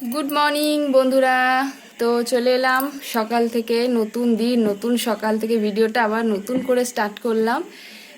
Good morning বন্ধুরা। তো চলে এলাম সকাল থেকে নতুন দিন, নতুন সকাল থেকে ভিডিওটা আবার নতুন করে স্টার্ট করলাম।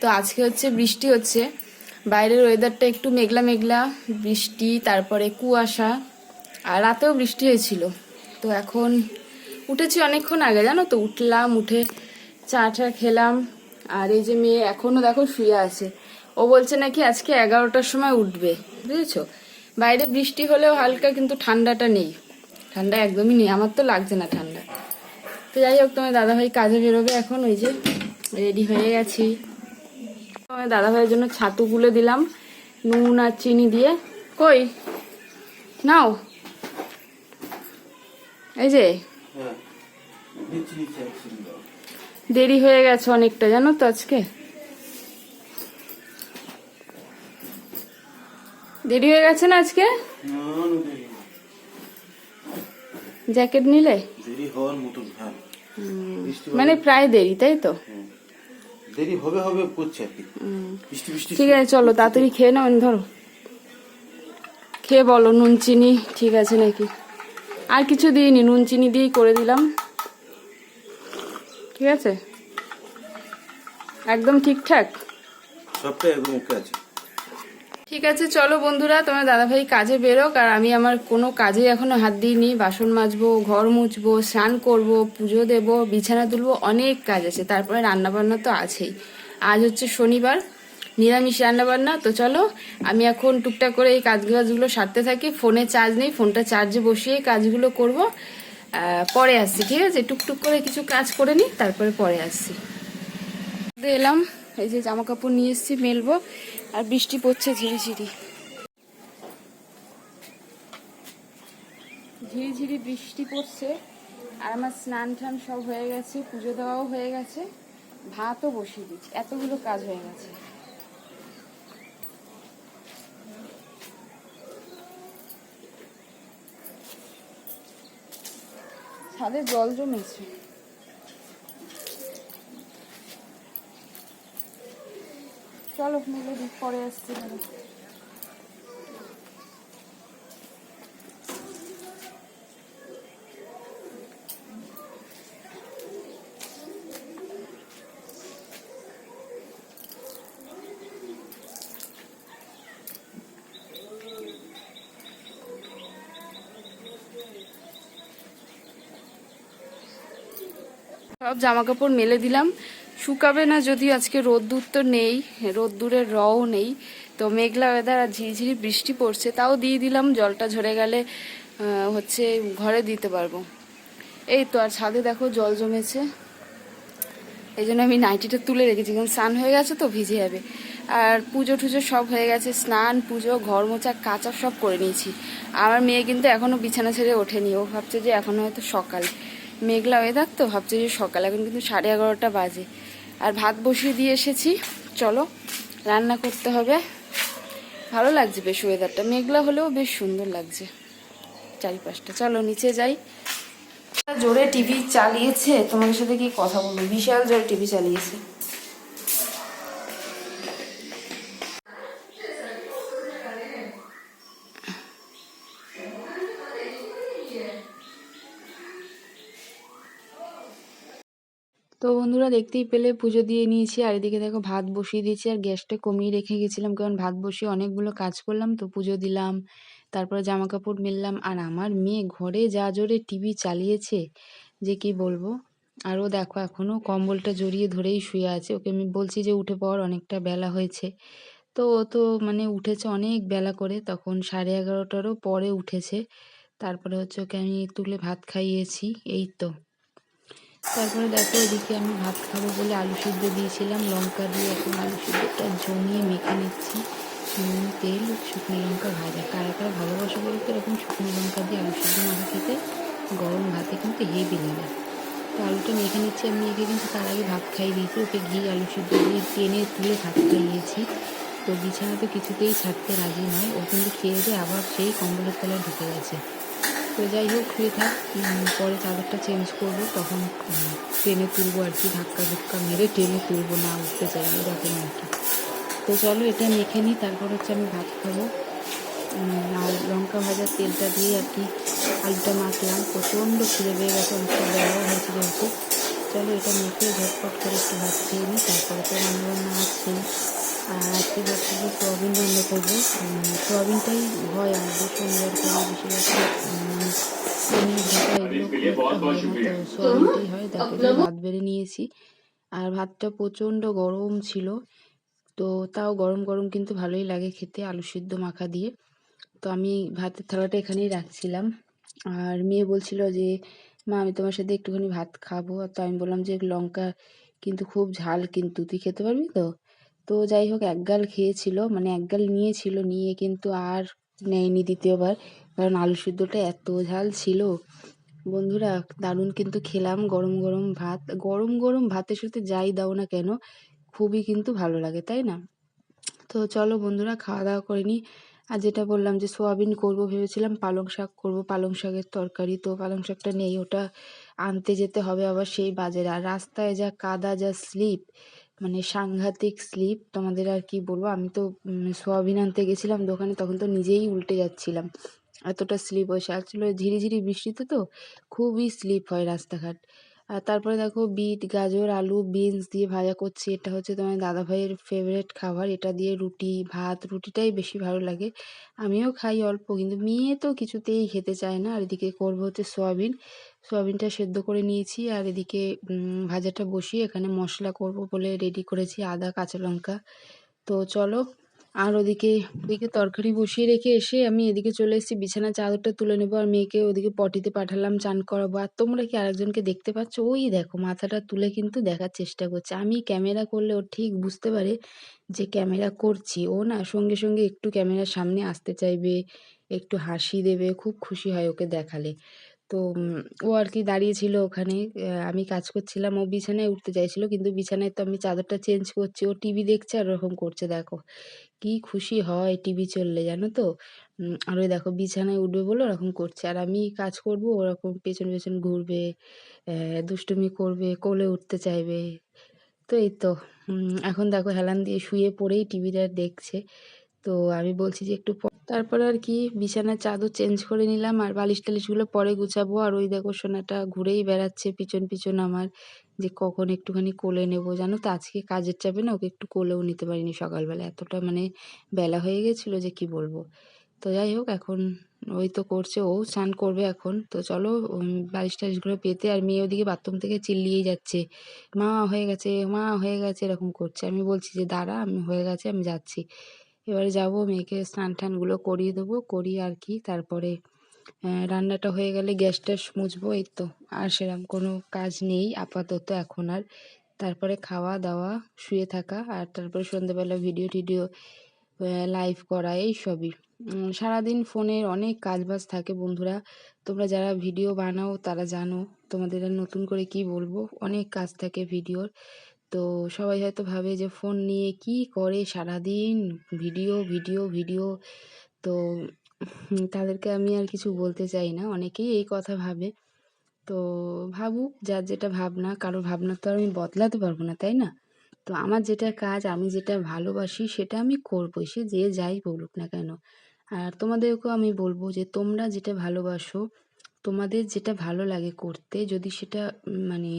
তো আজকে হচ্ছে বৃষ্টি হচ্ছে। বাইরের ওয়েদারটা একটু মেঘলা মেঘলা, বৃষ্টি, তারপরে কুয়াশা, আর রাতেও বৃষ্টি হয়েছিল। তো এখন উঠেছি অনেকক্ষণ আগে, জানো তো? উঠলাম, উঠে চা টা খেলাম, আর এই যে মেয়ে এখনও দেখো শুয়ে আছে। ও বলছে নাকি আজকে এগারোটার সময় উঠবে। বুঝেছ? বাইরে বৃষ্টি হলেও হালকা কিন্তু ঠান্ডাটা নেই। ঠান্ডা একদমই নেই আমার তো লাগছে না ঠান্ডা। তো যাই হোক তোমার দাদাভাই কাজে বেরোবে এখন ওই যে রেডি হয়ে গেছি। তোমার দাদাভাইয়ের জন্য ছাতু গুলে দিলাম নুন আর চিনি দিয়ে। কই? নাও। এই যে। হ্যাঁ। দেরি হয়ে গেছে অনেকটা জানো তো আজকে? দেরি হয়ে গেছে না আজকে। জ্যাকেট নিলে? দেরি হওয়ার মতন হ্যাঁ। মানে প্রায় দেরি তাই তো। দেরি হবে হবে করছে আর কি। ঠিক আছে চলো তাড়াতাড়ি খেয়ে নাও ধরো। খেয়ে বলো নুন চিনি ঠিক আছে নাকি? আর কিছু দিইনি নুন চিনি দিয়েই করে দিলাম। ঠিক আছে? একদম ঠিকঠাক? সবটা একদম ওকে আছে। ঠিক আছে, চলো বন্ধুরা, তোমার দাদাভাই কাজে বেরোক, আর আমি আমার কোনো কাজে এখনও হাত দিইনি। বাসন মাজবো, ঘর মুছবো, স্নান করব, পুজো দেব, বিছানা তুলবো, অনেক কাজ আছে। তারপরে রান্নাবান্না তো আছেই। আজ হচ্ছে শনিবার, নিরামিষ রান্নাবান্না, তো চলো, আমি এখন টুকটাক করে এই কাজ কাজগুলো সারতে থাকি। ফোনে চার্জ নেই, ফোনটা চার্জে বসিয়ে কাজগুলো করব। পরে আসছি, ঠিক আছে? টুকটুক করে কিছু কাজ করে নিই, তারপরে পরে আসছি। এলাম, এই যে জামা কাপড় নিয়ে এসেছি, মেলবো। আর বৃষ্টি পড়ছে ঝিরিঝিরি ঝিরিঝিরি বৃষ্টি পড়ছে, আর আমার স্নান টান সব হয়ে গেছে, পুজো দেওয়াও হয়ে গেছে, ভাতও বসিয়ে দিচ্ছি, এতগুলো কাজ হয়ে গেছে। ছাদে জল জমেছে। চলো মিলে দিক পরে আসছি। সব জামা কাপড় মেলে দিলাম শুকাবে না যদিও আজকে রোদ্দুর তো নেই, রোদ্দুরের রও নেই। তো মেঘলা ওয়েদার আর ঝিরিঝিরি বৃষ্টি পড়ছে, তাও দিয়ে দিলাম, জলটা ঝরে গেলে হচ্ছে ঘরে দিতে পারব। এই তো, আর ছাদে দেখো জল জমেছে। এই জন্য আমি নাইটিটা তুলে রেখেছি, কারণ স্নান হয়ে গেছে তো, ভিজে যাবে। আর পুজো টুজো সব হয়ে গেছে, স্নান, পুজো ঘর মোচা কাচা সব করে নিয়েছি। আমার মেয়ে কিন্তু এখনও বিছানা ছেড়ে ওঠেনি, ও ভাবছে যে এখনও হয়তো সকাল। মেঘলা ওয়েদার তো, ভাবছে যে সকাল, এখন কিন্তু সাড়ে এগারোটা বাজে। আর ভাত বসিয়ে দিয়ে এসেছি। চলো, রান্না করতে হবে। ভালো লাগছে বেশ ওয়েদারটা মেঘলা হলেও বেশ সুন্দর লাগছে চারিপাশটা। চলো, নিচে যাই। জোরে টিভি চালিয়েছে, তোমাদের সাথে কি কথা বলব? বিশাল জোরে টিভি চালিয়েছে। বন্ধুরা দেখতেই পেলে, পুজো দিয়ে নিয়েছি। আর এদিকে দেখো ভাত বসিয়ে দিয়েছি, আর গ্যাসটা কমিয়ে রেখে গেছিলাম, কারণ ভাত বসিয়ে অনেকগুলো কাজ করলাম, তো পুজো দিলাম, তারপরে জামা কাপড় মেললাম। আর আমার মেয়ে ঘরে যা জোরে টিভি চালিয়েছে, যে কি বলব? আর ও দেখো এখনও কম্বলটা জড়িয়ে ধরেই শুয়ে আছে। ওকে আমি বলছি যে উঠে পড়, অনেকটা বেলা হয়েছে। তো ও তো মানে উঠেছে অনেক বেলা করে, তখন সাড়ে এগারোটারও পরে উঠেছে। তারপরে হচ্ছে ওকে আমি তুলে ভাত খাইয়েছি, এই তো। তারপরে দেখো এদিকে আমি ভাত খাব বলে আলু সিদ্ধ দিয়েছিলাম, লঙ্কা দিয়ে এখন আলু সিদ্ধটা জমিয়ে মেখে নিচ্ছি। নুন, তেল, শুকনো লঙ্কা ভাজা। কারা কারা ভালোবাসা বলতে এরকম শুকনো লঙ্কা দিয়ে আলু সিদ্ধ মাখা খেতে, গরম ভাতে কিন্তু হেভি লাগে। তো আলুটা মেখে নিচ্ছি, আমি একে কিন্তু তার আগে ভাত খাইয়ে দিয়েছি, ওকে ঘি, আলু সিদ্ধ দিয়ে টেনে তুলে ভাত খাইয়েছি। তো বিছানা তো কিছুতেই ছাড়তে রাজি নয়, ও কিন্তু খেয়ে দিয়ে আবার সেই কম্বলের তলায় ঢুকে গেছে। তো যাই হোক শুয়ে থাক। পরে চাদরটা চেঞ্জ করব, তখন টেনে তুলবো আর কি, ধাক্কা ধুক্কা মেরে টেনে তুলবো, না উঠতে চাইলে এরকম আর কি। তো চলো এটা মেখে নিই, তারপর হচ্ছে আমি ভাত খাব। আর লঙ্কা ভাজার তেলটা দিয়ে আর কি আলুটা মাখলাম। প্রচণ্ড খিদে পেয়ে গেছে, অনেকটা বেলাও হয়েছে যেহেতু। চলো এটা মেখে ঝটপট করে একটু ভাত খেয়ে নিই, তারপরে তো রান্না বান্না আছে আর আজকে ভাবছি যে সোয়াবিন রান্না করব। সোয়াবিনটাই হয় আমাদের শনিবার করে বেশিরভাগ পনির ঢাকা এগুলো হয় না তো সোয়াবিনটাই হয়। যে ভাত বেড়ে নিয়েছি। আর ভাতটা প্রচণ্ড গরম ছিল তো তাও গরম গরম কিন্তু ভালোই লাগে খেতে আলু সিদ্ধ মাখা দিয়ে। তো আমি ভাতের থালাটা এখানেই রাখছিলাম। আর মেয়ে বলছিল যে মা আমি তোমার সাথে একটুখানি ভাত খাব। তো আমি বললাম যে লঙ্কা কিন্তু খুব ঝাল কিন্তু তুই খেতে পারবি তো? তো যাই হোক একগাল খেয়েছিল মানে একগাল নিয়েছিল, নিয়ে কিন্তু আর নেয়নি দ্বিতীয়বার, কারণ আলু সিদ্ধটা এত ঝাল ছিল। বন্ধুরা, দারুণ কিন্তু খেলাম গরম গরম ভাত। গরম গরম ভাতের সাথে যাই দাও না কেন, খুবই কিন্তু ভালো লাগে, তাই না? তো চলো বন্ধুরা, খাওয়া দাওয়া করে আর যেটা বললাম যে সোয়াবিন করব ভেবেছিলাম, পালং শাক করব, পালং শাকের তরকারি, তো পালং শাকটা নেই, ওটা আনতে যেতে হবে আবার সেই বাজারে। আর রাস্তায় যা কাদা, যা স্লিপ মানে সাংঘাতিক স্লিপ তোমাদের আর কি বলব? আমি তো সোয়াবিন আনতে গেছিলাম দোকানে, তখন তো নিজেই উল্টে যাচ্ছিলাম। এতটা স্লিপ হয়েছে। আসলে ঝিরিঝিরি বৃষ্টিতে তো খুবই স্লিপ হয় রাস্তাঘাট। আর তারপরে দেখো বিট, গাজর, আলু, বিনস দিয়ে ভাজা করছি। এটা হচ্ছে তোমার দাদা ভাইয়ের ফেভারিট খাবার। এটা দিয়ে রুটি, ভাত, রুটিটাই বেশি ভালো লাগে। আমিও খাই অল্প, কিন্তু মেয়ে তো কিছুতেই খেতে চায় না। আর এদিকে করব হচ্ছে সয়াবিন। সয়াবিনটা সেদ্ধ করে নিয়েছি আর এদিকে ভাজাটা বসিয়ে এখানে মশলা করব বলে রেডি করেছি আদা, কাঁচা লঙ্কা। তো চলো আর ওদিকে ওদিকে তরকারি বসিয়ে রেখে এসে আমি এদিকে চলে এসেছি। বিছানার চাদরটা তুলে নেব আর মেয়েকে ওদিকে পটিতে পাঠালাম, চান করাবো। আর তোমরা কি আরেকজনকে দেখতে পাচ্ছ? ওই দেখো, মাথাটা তুলে কিন্তু দেখার চেষ্টা করছে। আমি ক্যামেরা করলে ও ঠিক বুঝতে পারে যে ক্যামেরা করছি। ও না সঙ্গে সঙ্গে একটু ক্যামেরার সামনে আসতে চাইবে, একটু হাসি দেবে, খুব খুশি হয় ওকে দেখালে। তো ও আর কি দাঁড়িয়েছিল ওখানে। আমি কাজ করছিলাম। ও বিছানায় উঠতে চাইছিল, কিন্তু বিছানায় তো আমি চাদরটা চেঞ্জ করছি। ও টিভি দেখছে আর ওরকম করছে, দেখো। কি খুশি হয় টিভি চললে, জানো তো? আর ওই দেখো, বিছানায় উঠবে বলে ওরকম করছে। আর আমি কাজ করব, ওরকম পেছন পেছন ঘুরবে দুষ্টুমি করবে, কোলে উঠতে চাইবে। তো এই তো এখন দেখো হেলান দিয়ে শুয়ে পড়েই টিভিটা দেখছে। তো আমি বলছি যে একটু তারপরে আর কি বিছানার চাদর চেঞ্জ করে নিলাম আর বালিশ টালিশগুলো পরে গুছাবো আর ওই দেখো সোনাটা ঘুরেই বেড়াচ্ছে পিছন পিছন আমার যে কখন একটুখানি কোলে নেব। জানো তো আজকে কাজের চাপে না ওকে একটু কোলেও নিতে পারিনি সকালবেলা। এতটা মানে বেলা হয়ে গেছিল যে কি বলব। তো যাই হোক এখন ওই তো করছে, ও স্নান করবে এখন। তো চলো বালিশ টালিশগুলো পেতে আর মেয়ে ওদিকে বাথরুম থেকে চিল্লিয়েই যাচ্ছে। মা হয়ে গেছে, মা হয়ে গেছে, এরকম করছে। আমি বলছি যে দাঁড়া, আমি হয়ে গেছে, আমি যাচ্ছি। এবারে যাব, মেয়েকে স্নান টানগুলো করিয়ে দেবো, করিয়ে আর কি, তারপরে রান্নাটা হয়ে গেলে গ্যাস ট্যাস মুছবো, এই তো, আর সেরকম কোনো কাজ নেই, আপাতত এখন আর। তারপরে খাওয়া দাওয়া, শুয়ে থাকা, আর তারপরে সন্ধ্যেবেলা ভিডিও টিডিও লাইভ করা, এই সবই। সারাদিন ফোনের অনেক কাজবাজ থাকে বন্ধুরা, তোমরা যারা ভিডিও বানাও তারা জানো তোমাদের নতুন করে কি বলব, অনেক কাজ থাকে ভিডিওর তো সবাই হয়তো ভাবে যে ফোন নিয়ে কি করে সারাদিন, ভিডিও ভিডিও ভিডিও। তো তাদেরকে আমি আর কিছু বলতে চাই না, অনেকেই এই কথা ভাবে। তো ভাবুক, যার যেটা ভাবনা, কারোর ভাবনা তো আর আমি বদলাতে পারব না, তাই না? তো আমার যেটা কাজ, আমি যেটা ভালোবাসি, সেটা আমি করব সে যে যাই বলুক না কেন। আর তোমাদেরকেও আমি বলব যে তোমরা যেটা ভালোবাসো, তোমাদের যেটা ভালো লাগে করতে, যদি সেটা মানে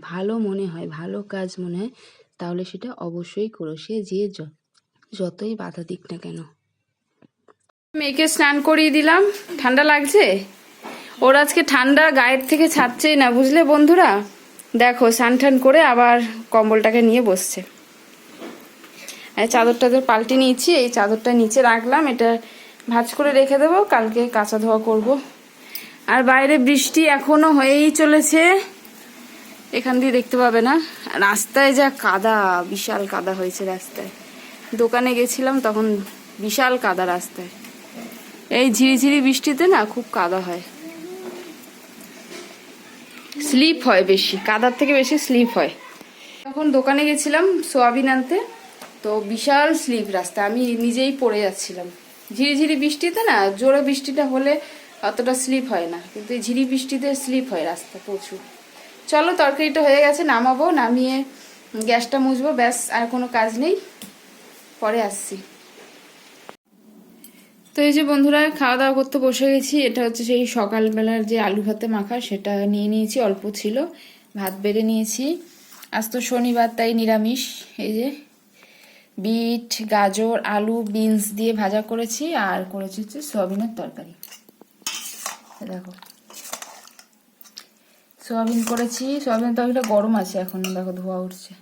ভালো মনে হয়, ভালো কাজ মনে হয়, তাহলে সেটা অবশ্যই করো। সে যে যতই বাধা দিক না কেন। মেয়েকে স্নান করিয়ে দিলাম। ঠান্ডা লাগছে? ওর আজকে ঠান্ডা, গায়ের থেকে ছাড়ছেই না, বুঝলে বন্ধুরা? দেখো স্নান টান করে আবার কম্বলটাকে নিয়ে বসছে। চাদর টাদর পাল্টে নিয়েছি, এই চাদরটা নিচে রাখলাম, এটা ভাঁজ করে রেখে দেবো, কালকে কাঁচা ধোয়া করব। আর বাইরে বৃষ্টি এখনও হয়েই চলেছে। এখান দিয়ে দেখতে পাবে না। রাস্তায় যা কাদা, বিশাল কাদা হয়েছে রাস্তায়। দোকানে গেছিলাম তখন বিশাল কাদা রাস্তায়। এই ঝিরিঝিরি বৃষ্টিতে না খুব কাদা হয়। স্লিপ হয় বেশি, কাদার থেকে বেশি স্লিপ হয়। তখন দোকানে গেছিলাম সোয়াবিন আনতে, তো বিশাল স্লিপ রাস্তা আমি নিজেই পড়ে যাচ্ছিলাম। ঝিরিঝিরি বৃষ্টিতে না, জোরে বৃষ্টিটা হলে অতটা স্লিপ হয় না, কিন্তু ঝিরি বৃষ্টিতে স্লিপ হয় রাস্তা প্রচুর। চলো তরকারিটা হয়ে গেছে, নামাবো, নামিয়ে গ্যাসটা মুছবো, ব্যাস, আর কোনো কাজ নেই। পরে আসছি। তো এই যে বন্ধুরা খাওয়া দাওয়া করতে বসে গেছি। এটা হচ্ছে সেই সকালবেলার যে আলু ভাতে মাখা, সেটা নিয়ে নিয়েছি, অল্প ছিল। ভাত বেড়ে নিয়েছি। আজ তো শনিবার, তাই নিরামিষ। এই যে বিট, গাজর, আলু, বিনস দিয়ে ভাজা করেছি, আর করেছি হচ্ছে সয়াবিনের তরকারি। দেখো। সয়াবিন করেছি সয়াবিনের তরকারিটা গরম আছে এখন দেখো ধোয়া উঠছে।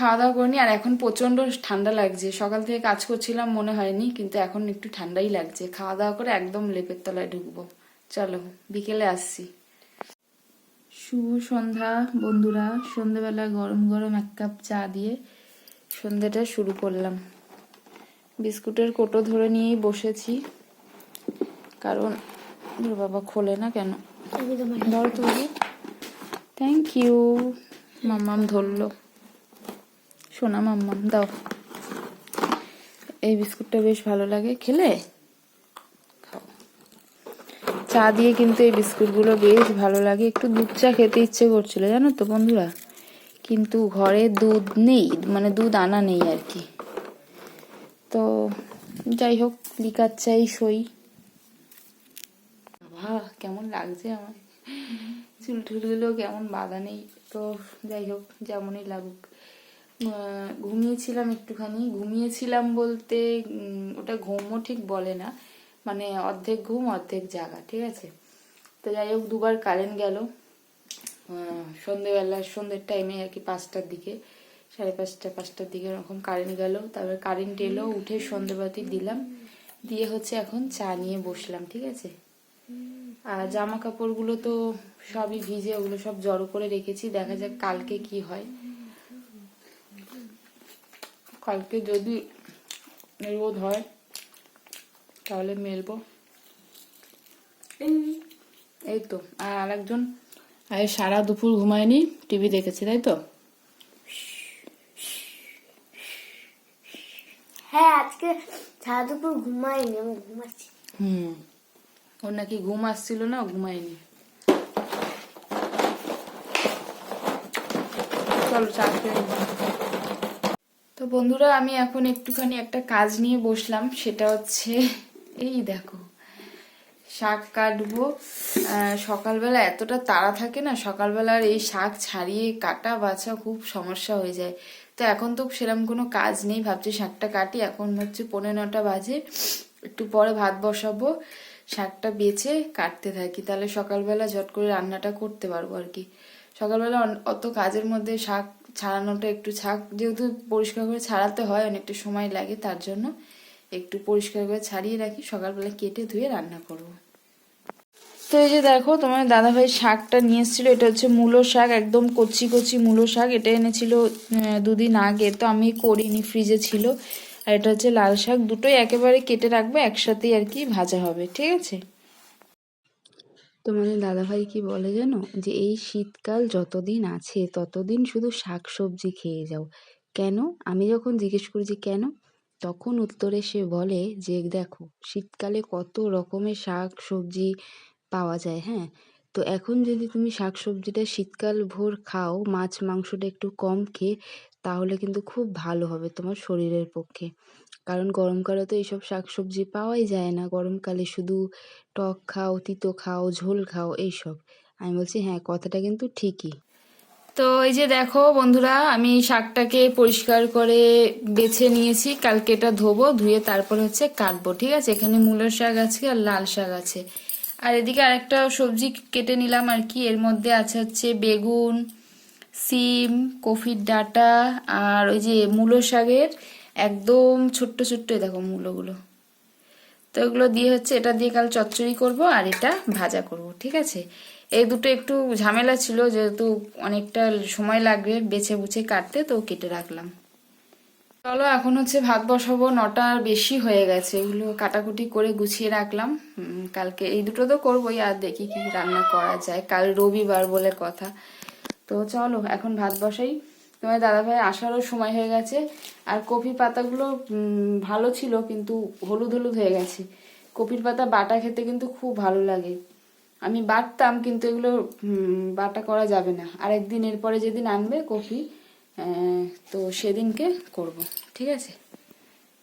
খাওয়া দাওয়া করিনি আর এখন প্রচণ্ড ঠান্ডা লাগছে। সকাল থেকে কাজ করছিলাম মনে হয়নি কিন্তু এখন একটু ঠান্ডাই লাগছে। খাওয়া দাওয়া করে একদম লেপের তলায় ঢুকবো। চলো বিকেলে আসছি। শুভ সন্ধ্যা বন্ধুরা। সন্ধ্যেবেলা গরম গরম এক কাপ চা দিয়ে সন্ধ্যেটা শুরু করলাম। বিস্কুটের কোটো ধরে নিয়েই বসেছি। কারণ বাবা খোলে না কেন? ধরো তো থ্যাংক ইউ মাম্মাম ধরলো। সোনা মাম্মাম, দাও। এই বিস্কুটটা বেশ ভালো লাগে। খেলে? চা দিয়ে কিন্তু এই বিস্কুটগুলো বেশ ভালো লাগে। একটু দুধ চা খেতে ইচ্ছে করছিল, জানো তো বন্ধুরা? কিন্তু ঘরে দুধ নেই মানে দুধ আনা নেই আর কি। তো যাই হোক, লিকার চাই, সই। বাবা, কেমন লাগছে আমার চুল টুলগুলো কেমন বাঁধা নেই। তো যাই হোক, যেমনই লাগুক। ঘুমিয়েছিলাম একটুখানি। ঘুমিয়েছিলাম বলতে ওটা ঘুমও ঠিক বলে না। মানে অর্ধেক ঘুম, অর্ধেক জাগা, ঠিক আছে? তো যাই হোক, দুবার কারেন্ট গেল। সন্ধেবেলা, সন্ধ্যের টাইমে আর কি পাঁচটার দিকে, সাড়ে পাঁচটা, পাঁচটার দিকে ওরকম কারেন্ট গেল। তারপর কারেন্ট এলো, উঠে সন্ধেবাতি দিলাম। দিয়ে হচ্ছে এখন চা নিয়ে বসলাম, ঠিক আছে? আর জামা কাপড়গুলো তো সবই ভিজে ওগুলো সব জড়ো করে রেখেছি। দেখা যাক কালকে কি হয়। কালকে যদি রোদ হয় তাহলে মেলবো। এই তো আর আরেকজন আজ সারা দুপুর ঘুমায়নি টিভি দেখেছে তাই তো? হ্যাঁ আজকে সারা দুপুর ঘুমাইনি আমি ঘুমাচ্ছি। হুম। ওর নাকি ঘুম আসছিল না ঘুমায়নি। চলো তো বন্ধুরা, আমি এখন একটুখানি একটা কাজ নিয়ে বসলাম, সেটা হচ্ছে, এই দেখো, শাক কাটবো। সকালবেলা এতটা তাড়া থাকে না সকালবেলার এই শাক ছাড়িয়ে কাটা বাছা খুব সমস্যা হয়ে যায়। তো এখন তো সেরকম কোনো কাজ নেই, ভাবছি শাকটা কাটি, এখন হচ্ছে পনেরো নটা বাজে, একটু পরে ভাত বসাবো। শাকটা বেছে কাটতে থাকি। তাহলে সকালবেলা ঝট করে রান্নাটা করতে পারব আর কি। সকালবেলা অত কাজের মধ্যে শাক ছাড়ানোটা একটু শাক যেহেতু পরিষ্কার করে ছাড়াতে হয়, অনেকটা সময় লাগে, তার জন্য একটু পরিষ্কার করে ছাড়িয়ে রাখি, সকালবেলা কেটে ধুয়ে রান্না করব। তো এই যে দেখো, তোমার দাদাভাই শাকটা নিয়ে এসেছিল, এটা হচ্ছে মূলো শাক, একদম কচি কচি মূলো শাক, এটা এনেছিল দুদিন আগে, তো আমি করিনি ফ্রিজে ছিল। আর এটা হচ্ছে লাল শাক, দুটোই একেবারে কেটে রাখব, একসাথেই আর কি ভাজা হবে, ঠিক আছে? তোমাদের দাদাভাই কি বলে জানো? যে এই শীতকাল যতদিন আছে, ততদিন শুধু শাক সবজি খেয়ে যাও। কেন? আমি যখন জিজ্ঞেস করি যে কেন? তখন উত্তরে সে বলে যে দেখো, শীতকালে কত রকমের শাক সবজি পাওয়া যায় হ্যাঁ? তো এখন যদি তুমি শাক সবজিটা শীতকাল ভোর খাও, মাছ মাংসটা একটু কম খেয়ে তাহলে কিন্তু খুব ভালো হবে তোমার শরীরের পক্ষে। কারণ গরমকালে তো এইসব শাক সবজি পাওয়াই যায় না। গরমকালে শুধু টক খাও, তিতো খাও, ঝোল খাও, এইসব। আমি বলছি হ্যাঁ কথাটা কিন্তু ঠিকই। তো এই যে দেখো বন্ধুরা, আমি শাকটাকে পরিষ্কার করে বেছে নিয়েছি। কালকে এটা ধোবো, ধুয়ে তারপর হচ্ছে কাটবো, ঠিক আছে? এখানে মূলের শাক আছে আর লাল শাক আছে। আর এদিকে আরেকটা সবজি কেটে নিলাম আর কি। এর মধ্যে আছে হচ্ছে বেগুন সিম, কফির ডাঁটা আর ওই যে মূলো শাকের একদম ছোট্ট ছোট্ট দেখো মূলোগুলো। তো এগুলো দিয়ে হচ্ছে এটা দিয়ে কাল চচ্চড়ি করব আর এটা ভাজা করব, ঠিক আছে? এই দুটো একটু ঝামেলা ছিল, যেহেতু অনেকটা সময় লাগবে বেছে বুছে কাটতে, তো কেটে রাখলাম। চলো এখন হচ্ছে ভাত বসাবো নটার বেশি হয়ে গেছে, এগুলো কাটাকুটি করে গুছিয়ে রাখলাম। কালকে এই দুটো তো করবোই, আর দেখি কি রান্না করা যায়। কাল রবিবার বলে কথা। তো চলো এখন ভাত বসাই। তোমার দাদাভাই আসারও সময় হয়ে গেছে। আর কফি পাতাগুলো ভালো ছিল কিন্তু হলুদ হলুদ হয়ে গেছে। কপির পাতা বাটা খেতে কিন্তু খুব ভালো লাগে। আমি বাটতাম কিন্তু এগুলো বাটা করা যাবে না। আর একদিন এরপরে যেদিন আনবে আহ, তো সেদিনকে করব। ঠিক আছে?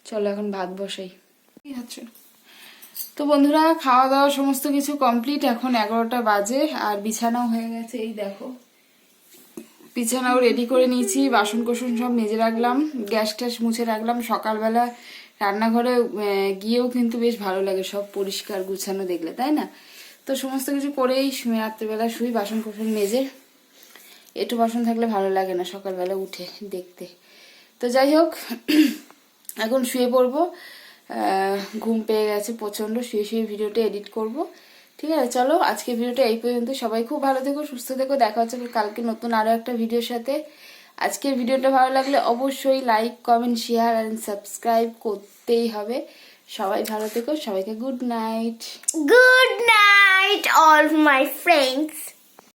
চলো এখন ভাত বসাই। তো বন্ধুরা খাওয়া দাওয়া সমস্ত কিছু কমপ্লিট। এখন এগারোটা বাজে আর বিছানাও হয়ে গেছে এই দেখো। বিছানাও রেডি করে নিয়েছি বাসন কোসন সব মেজে রাখলাম, গ্যাস ট্যাস মুছে রাখলাম। সকালবেলা রান্নাঘরে গিয়েও কিন্তু বেশ ভালো লাগে সব পরিষ্কার গুছানো দেখলে, তাই না? তো সমস্ত কিছু করেই রাত্রেবেলা শুই বাসন কোসন মেজে। একটু বাসন থাকলে ভালো লাগে না সকালবেলা উঠে দেখতে। তো যাই হোক, এখন শুয়ে পড়ব। ঘুম পেয়ে গেছে প্রচণ্ড, শুয়ে শুয়ে ভিডিওটা এডিট করব। ঠিক আছে, চলো আজকে ভিডিওটা এই পর্যন্ত। সবাই খুব ভালো থেকো, সুস্থ থেকো, দেখা হচ্ছে কালকে নতুন আরও একটা ভিডিওর সাথে। আজকের ভিডিওটা ভালো লাগলে অবশ্যই like comment share and subscribe করতেই হবে। সবাই ভালো থেকো, সবাইকে good night good night all my friends.